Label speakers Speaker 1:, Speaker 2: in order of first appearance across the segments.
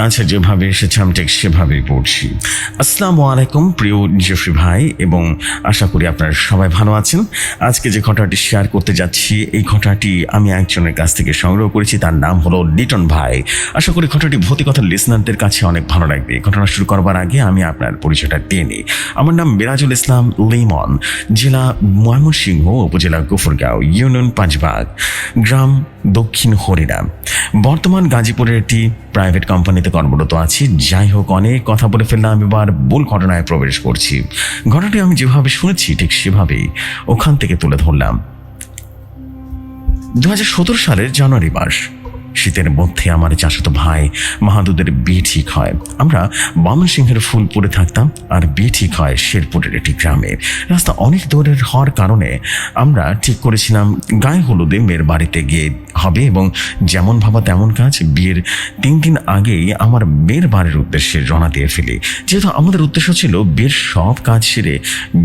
Speaker 1: কাছে যেভাবে এসেছে, আমি ঠিক সেভাবেই পড়ছি। আসসালামু আলাইকুম, প্রিয় জেফরি ভাই, এবং আশা করি আপনারা সবাই ভালো আছেন। আজকে যে ঘটনাটি শেয়ার করতে যাচ্ছি, এই ঘটনাটি আমি একজনের কাছ থেকে সংগ্রহ করেছি, তার নাম হলো লিটন ভাই। আশা করি ঘটনাটি ভৌতিকতার লিসনারদের কাছে অনেক ভালো লাগবে। ঘটনা শুরু করবার আগে আমি আপনার পরিচয়টা দিয়ে নিই। আমার নাম মিরাজুল ইসলাম লিমন, জেলা ময়মনসিংহ উপজেলা গফরগাঁও, ইউনিয়ন পাঁচবাগ, গ্রাম দক্ষিণ হরিরাম বর্তমান গাজীপুরের একটি প্রাইভেট কোম্পানিতে কর্মরত আছি। যাই হোক অনেক কথা বলে ফেললাম, এবার ভুল ঘটনায় প্রবেশ করছি। ঘটনাটি আমি যেভাবে শুনেছি, ঠিক সেভাবেই ওখান থেকে তুলে ধরলাম। দুহাজার সতেরো সালের জানুয়ারি মাস শীতের মধ্যে আমার চাচাতো ভাই মাহাদুদের বিয়ে ঠিক হয়। আমরা বামন সিংহের ফুলপুরে থাকতাম আর বিয়ে ঠিক হয় শেরপুরের একটি গ্রামে। রাস্তা অনেক দূরের হওয়ার কারণে আমরা ঠিক করেছিলাম গায়ে হলুদে মেয়ের বাড়িতে গিয়ে হবে এবং যেমন ভাবা তেমন কাজ বিয়ের তিন দিন আগেই আমার মেয়ের বাড়ির উদ্দেশ্যে রওনা দিয়ে ফেলি। যেহেতু আমাদের উদ্দেশ্য ছিল বিয়ের সব কাজ সেরে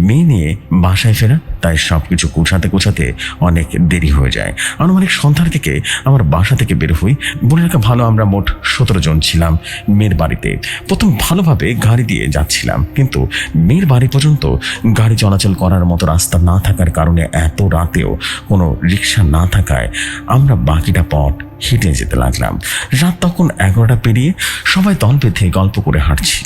Speaker 1: মেয়ে নিয়ে বাসায় ফেরা তাই সব কিছু গোছাতে গোছাতে অনেক দেরি হয়ে যায়। আনুমানিক সন্ধ্যার দিকে আমার বাসা থেকে বের হই। বলে রাখা ভালো, আমরা মোট সতেরো জন ছিলাম মেয়ের বাড়িতে। প্রথম ভালোভাবে গাড়ি দিয়ে যাচ্ছিলাম, কিন্তু মেয়ের বাড়ি পর্যন্ত গাড়ি চলাচল করার মতো রাস্তা না থাকার কারণে এত রাতেও কোনো রিক্সা না থাকায় আমরা বাকিটা পথ হেঁটে যেতে লাগলাম। রাত তখন এগারোটা পেরিয়ে সবাই দল বেঁধে গল্প করে হাঁটছি।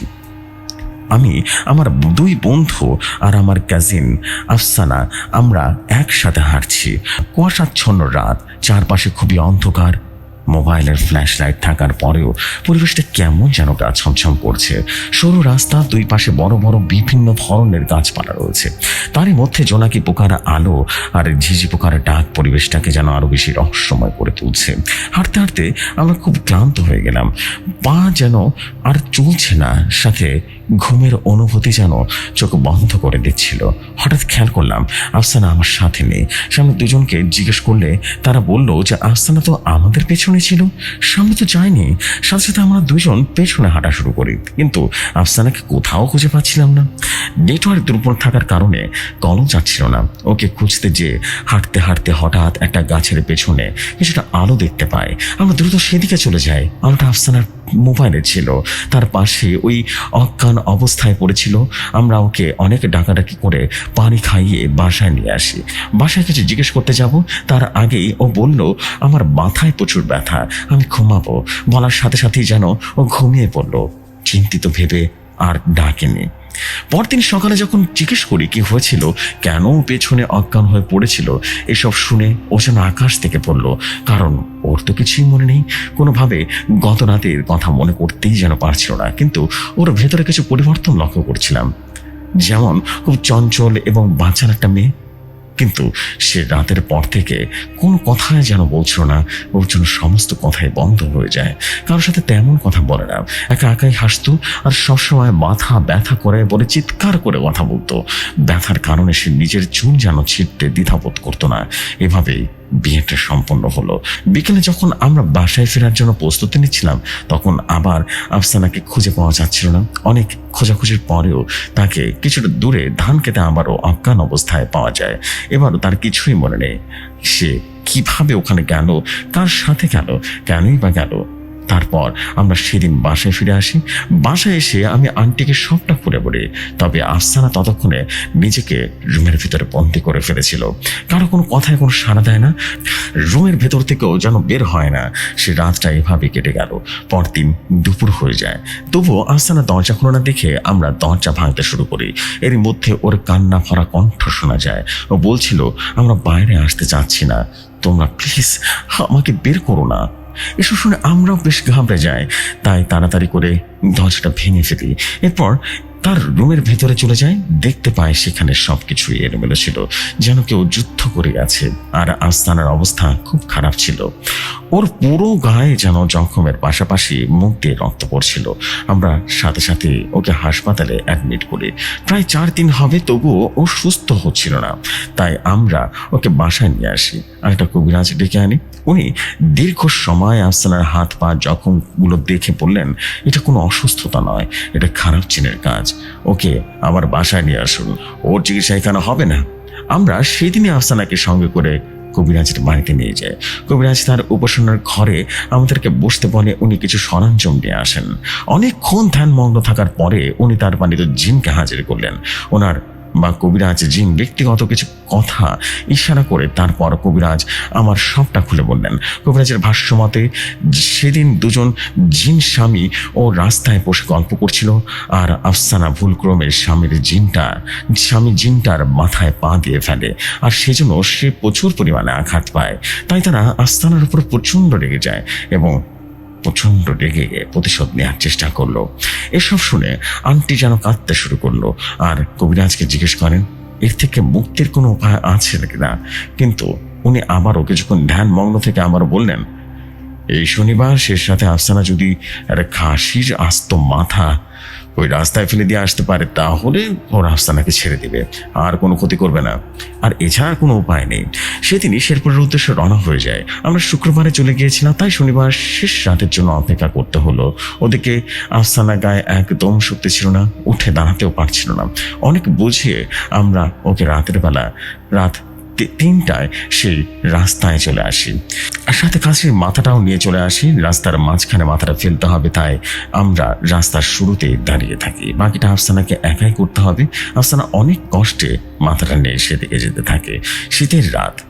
Speaker 1: আমি, আমার দুই বন্ধু আর আমার কাজিন আফসানা, আমরা একসাথে হাঁটছি। কুয়াশাচ্ছন্ন রাত, চারপাশে খুবই অন্ধকার। মোবাইলের ফ্ল্যাশ লাইট থাকার পরেও পরিবেশটা কেমন যেন গা ছমছম করছে। সরু রাস্তা, দুই পাশে বড় বড় বিভিন্ন ধরনের গাছপালা রয়েছে। তারই মধ্যে জোনাকি পোকার আলো আর ঝিঝি পোকার ডাক পরিবেশটাকে যেন আরও বেশি রহস্যময় করে তুলছে। হাঁটতে হাঁটতে আমরা খুব ক্লান্ত হয়ে গেলাম। পা যেন আর চলছে না, সাথে ঘুমের অনুভূতি যেন চোখ বন্ধ করে দিচ্ছিল। হঠাৎ খেয়াল করলাম, আফসানা আমার সাথে নেই। সামনে দুজনকে জিজ্ঞেস করলে তারা বলল যে আফসানা তো আমাদের পেছনে ছিল। সামনে তো যায়নি। সাথে সাথে আমরা দুজন পেছনে হাঁটা শুরু করি। কিন্তু আফসানাকে কোথাও খুঁজে পাচ্ছিলাম না। নেটওয়ার্ক দুর্বল থাকার কারণে কলম যাচ্ছিল না। ওকে খুঁজতে যে হাঁটতে হাঁটতে হঠাৎ একটা গাছের পেছনে কিছুটা আলো দেখতে পাই আমরা দ্রুত সেদিকে চলে যাই। আলোটা আফসানার মোবাইলে ছিল। তার পাশে ওই অজ্ঞান অবস্থায় পড়েছিল। আমরা ওকে অনেক ডাকাডাকি করে পানি খাইয়ে বাসায় নিয়ে আসি। বাসায় কাছে জিজ্ঞেস করতে যাব। তার আগেই ও বলল, আমার মাথায় প্রচুর ব্যথা, আমি ঘুমাবো। বলার সাথে সাথেই যেন ও ঘুমিয়ে পড়ল। চিন্তিত ভেবে আর ডাকেনি। পরদিন সকালে যখন জিজ্ঞেস করি, কি হয়েছিল? কেন পেছনে অজ্ঞান হয়ে পড়েছিল? এসব শুনে ও যেন আকাশ থেকে পড়ল। কারণ ওর তো কিছুই মনে নেই। কোনোভাবে গত রাতের কথা মনে করতেই যেন পারছিল না। কিন্তু ওর ভেতরে কিছু পরিবর্তন লক্ষ্য করছিলাম। যেমন খুব চঞ্চল এবং বাচ্চার একটা মেয়ে কিন্তু সে রাতের পর থেকে কোনো কথায় যেন বলছিল না। ওর জন্য সমস্ত কথাই বন্ধ হয়ে যায়। কারোর সাথে তেমন কথা বলে না। একা একাই হাসতো আর সবসময় মাথা ব্যথা করে বলে চিৎকার করে কথা বলতো। ব্যথার কারণে সে নিজের চুল যেন ছিটতে দ্বিধাবোধ করতো না। এভাবেই বিয়েটা সম্পন্ন হলো। বিকেলে যখন আমরা বাসায় ফেরার জন্য প্রস্তুতি নিচ্ছিলাম, তখন আবার আফসানাকে খুঁজে পাওয়া যাচ্ছিল না। অনেক খোঁজাখুঁজির পরেও তাকে কিছুটা দূরে ধান খেতে আবারও অজ্ঞান অবস্থায় পাওয়া যায়। এবারও তার কিছুই মনে নেই। সে কীভাবে ওখানে গেল, কার সাথে গেল, কেনই বা গেল তারপর আমরা সেদিন বাসায় ফিরে আসি। বাসায় এসে আমি আন্টিকে সবটা খুলে বলি। তবে আফসানা ততক্ষণে নিজেকে রুমের ভিতরে বন্দি করে ফেলেছিল। কারও কোনো কথায় কোনো সাড়া দেয় না। রুমের ভেতর থেকেও যেন বের হয় না। সে রাতটা এভাবে কেটে গেল। পরদিন দুপুর হয়ে যায়। তবুও আফসানা দরজা খোলো না দেখে আমরা দরজা ভাঙতে শুরু করি। এর মধ্যে ওর কান্না ভরা কণ্ঠ শোনা যায়। ও বলছিল, আমরা বাইরে আসতে চাচ্ছি না। তোমরা প্লিজ আমাকে বের করো না। এসব শুনে আমরাও বেশ ঘাবড়ে যাই। তাই তাড়াতাড়ি করে দরজাটা ভেঙে ফেলি। এরপর তার রুমের ভেতরে চলে যায় দেখতে পায় সেখানে সবকিছুই এলোমেলো ছিল, যেন কেউ যুদ্ধ করে গেছে। আর আস্তানার অবস্থা খুব খারাপ ছিল। ওর পুরো গায়ে যেন জখমের পাশাপাশি মুখ দিয়ে রক্ত পড়ছিল। আমরা সাথে সাথে ওকে হাসপাতালে অ্যাডমিট করি। প্রায় চার দিন হবে, তবুও ও সুস্থ হচ্ছিল না। তাই আমরা ওকে বাসায় নিয়ে আসি। আর একটা কবিরাজ ডেকে আনি। উনি দীর্ঘ সময় আফসানার হাত পা জখমগুলো দেখে বললেন এটা কোনো অসুস্থতা নয়, এটা খারাপ চিনের কাজ। ওকে, আবার বাসায় নিয়ে আসুন। ওর চিকিৎসা এখানে হবে না। আমরা সেদিনই আফসানাকে সঙ্গে করে কবিরাজের বাড়িতে নিয়ে যায় কবিরাজ তার উপাসনার ঘরে আমাদেরকে বসতে বলে উনি কিছু সরঞ্জাম নিয়ে আসেন। অনেকক্ষণ ধ্যানমগ্ন থাকার পরে উনি তার বাড়িতে জিনকে হাজির করলেন। ওনার বা কবিরাজ জিন ব্যক্তিগত কিছু কথা ইশারা করে তারপর কবিরাজ আমার সবটা খুলে বললেন। কবিরাজের ভাষ্য মতে সেদিন দুজন জিন স্বামী ও রাস্তায় বসে গল্প করছিল আর আফসানা ভুলক্রমে স্বামীর জিনটা, স্বামী জিনটার মাথায় পা দিয়ে ফেলে আর সেজন্য সে প্রচুর পরিমাণে আঘাত পায়। তাই তারা আস্তানার উপর প্রচণ্ড রেগে যায় এবং প্রচণ্ড রেগে গিয়ে প্রতিশোধ নেওয়ার চেষ্টা করল। এসব শুনে আন্টি যেন কাঁদতে শুরু করল। আর কবিরাজকে জিজ্ঞেস করেন, এর থেকে মুক্তির কোনো উপায় আছে নাকি না? কিন্তু উনি আবারও কিছুক্ষণ ধ্যানমগ্ন থেকে আবারও বললেন এই শনিবার শেষ সাথে আফসানা যদি একটা খাসির আস্ত মাথা ওই রাস্তায় ফেলে দিয়ে আসতে পারে, তাহলে ওর আফসানাকে ছেড়ে দিবে। আর কোনো ক্ষতি করবে না। আর এছাড়া কোনো উপায় নেই। সেদিনই শেরপুরের উদ্দেশ্যে রওনা হয়ে যায়। আমরা শুক্রবারে চলে গিয়েছিলাম, তাই শনিবার শেষ রাতের জন্য অপেক্ষা করতে হলো। ওদিকে আফসানা গায়ে একদম শক্তি ছিল না, উঠে দাঁড়াতেও পারছিল না। অনেক বুঝিয়ে আমরা ওকে রাতের বেলা, রাত তিনটায় সেই রাস্তায় চলে আসে। আর সাথে কাছের মাথাটাও নিয়ে চলে আসি। রাস্তার মাঝখানে মাথাটা ফেলতে হবে, তাই আমরা রাস্তার শুরুতে দাঁড়িয়ে থাকি। বাকিটা আফসানাকে একাই করতে হবে। আফসানা অনেক কষ্টে মাথাটা নিয়ে সেদিকে যেতে থাকে। শীতের রাত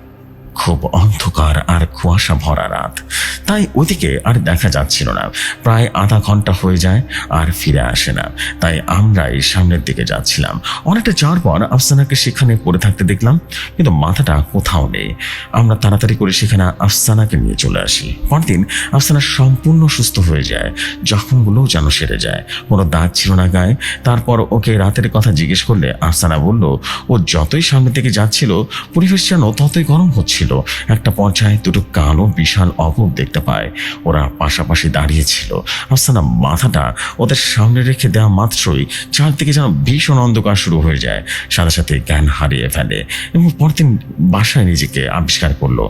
Speaker 1: খুব অন্ধকার আর কুয়াশা ভরা রাত। তাই ওদিকে আর দেখা যাচ্ছিল না। প্রায় আধা ঘণ্টা হয়ে যায় আর ফিরে আসে না। তাই আমরা এই সামনের দিকে যাচ্ছিলাম। অনেকটা যাওয়ার পর আফসানাকে সেখানে পড়ে থাকতে দেখলাম, কিন্তু মাথাটা কোথাও নেই। আমরা তাড়াতাড়ি করে সেখানে আফসানাকে নিয়ে চলে আসি। পরদিন আফসানা সম্পূর্ণ সুস্থ হয়ে যায়। জখমগুলোও যেন সেরে যায়। কোনো দাগ ছিল না গায়ে। তারপর ওকে রাতের কথা জিজ্ঞেস করলে আফসানা বলল, ও যতই সামনের দিকে যাচ্ছিল, পরিবেশ যেন ততই গরম হচ্ছিল। একটা পর্যায়ে দুটো কালো, বিশাল অপর দেখতে পায়। ওরা পাশাপাশি দাঁড়িয়েছিল আফসানা মাথাটা ওদের সামনে রেখে দেওয়া মাত্রই চারদিকে যেন ভীষণ অন্ধকার শুরু হয়ে যায়। সাথে সাথে জ্ঞান হারিয়ে ফেলে এবং পরদিন বাসায় নিজেকে আবিষ্কার করল।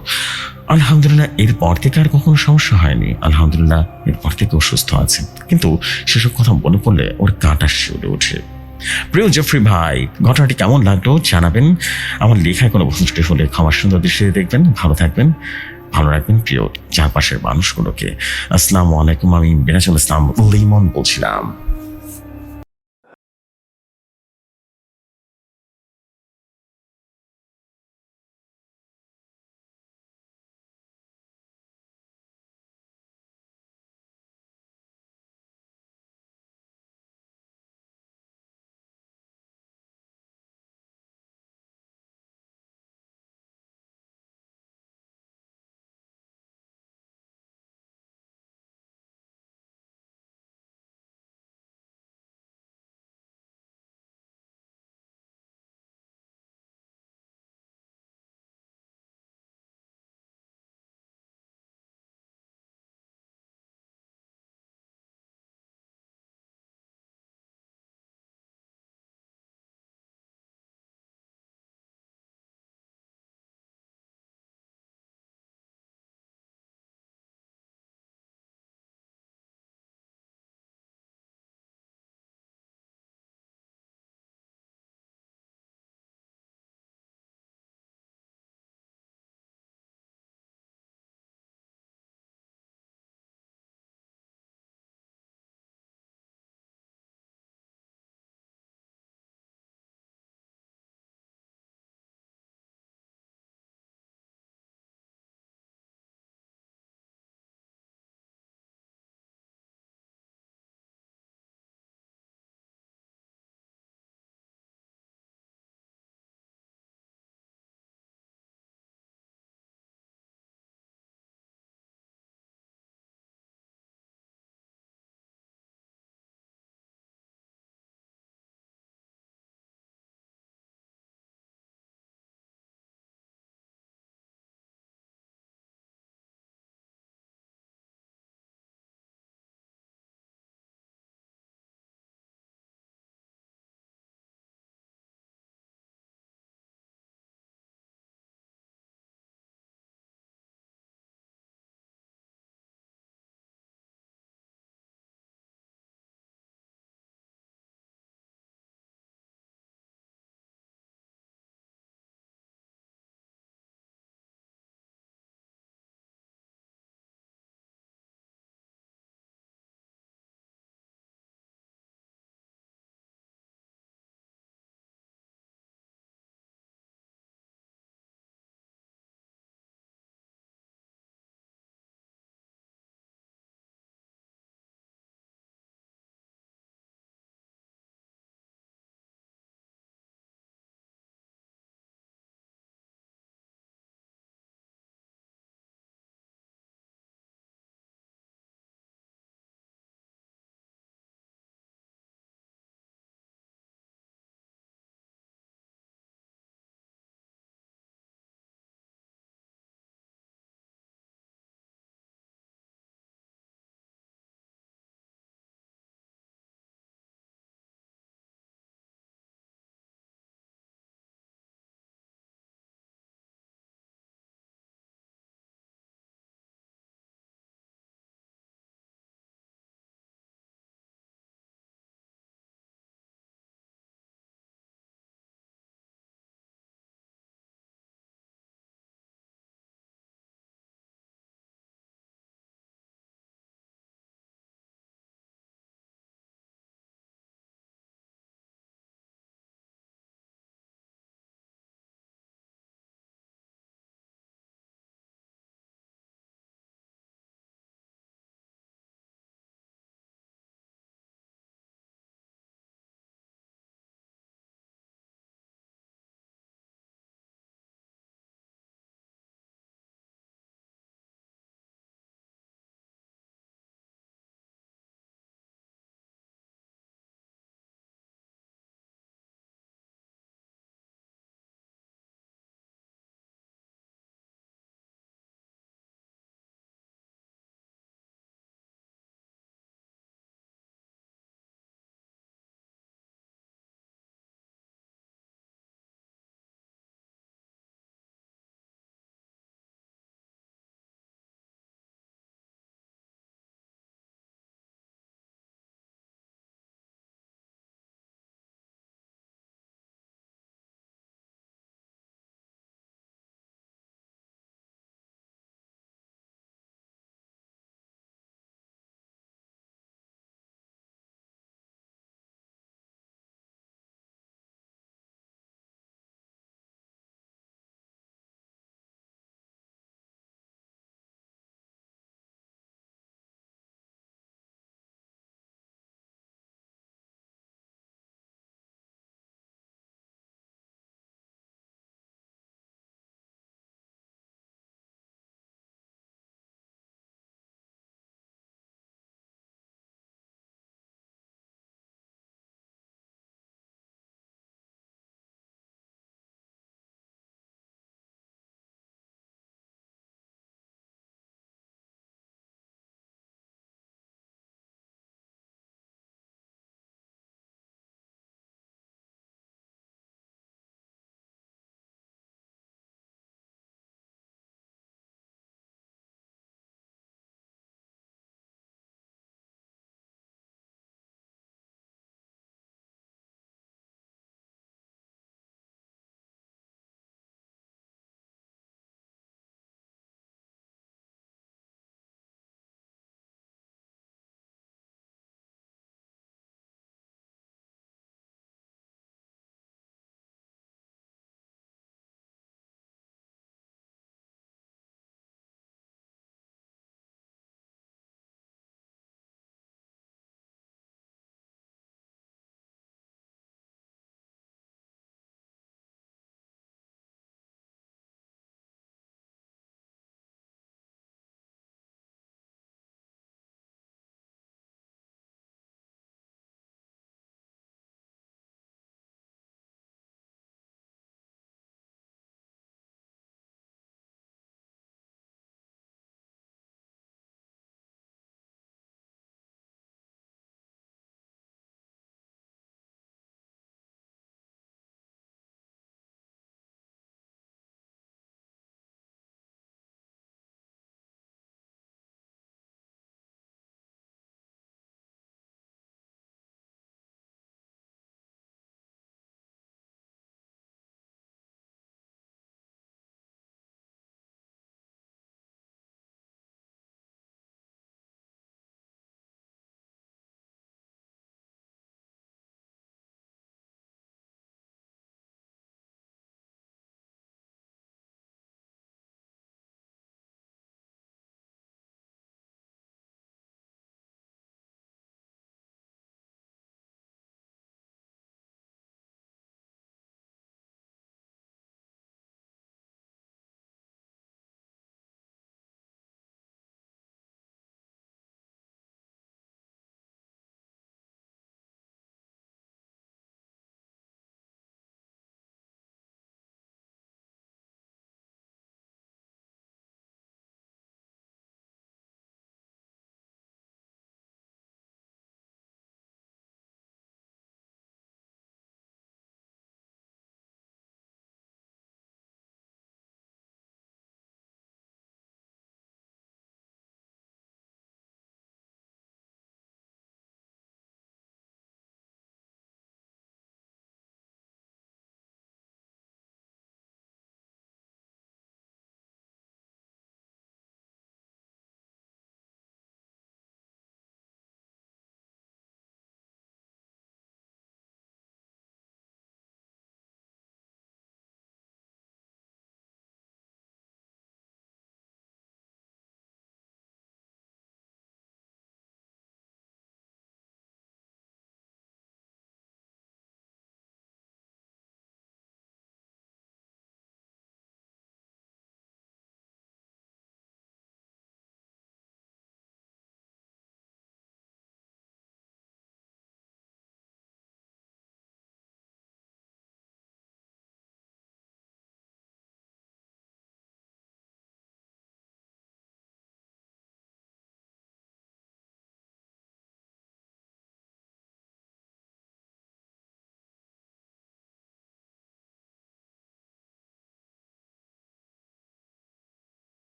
Speaker 1: আলহামদুলিল্লাহ, এরপর থেকে আর কখনো সমস্যা হয়নি। আলহামদুলিল্লাহ, এরপর থেকে ও সুস্থ আছে। কিন্তু সেসব কথা মনে পড়লে ওর কাঁটা শিউরে ওঠে। প্রিয় জেফ্রি ভাই, ঘটনাটি কেমন লাগল জানাবেন। আমার লেখায় কোনো ভুলটি হলে ক্ষমার সুন্দর দৃষ্টিতে দেখবেন, ভালো থাকবেন, ভালো রাখবেন প্রিয় চারপাশের মানুষগুলোকে। আসসালামু আলাইকুম, আমি বেনাচুল ইসলাম লিমন বলছিলাম।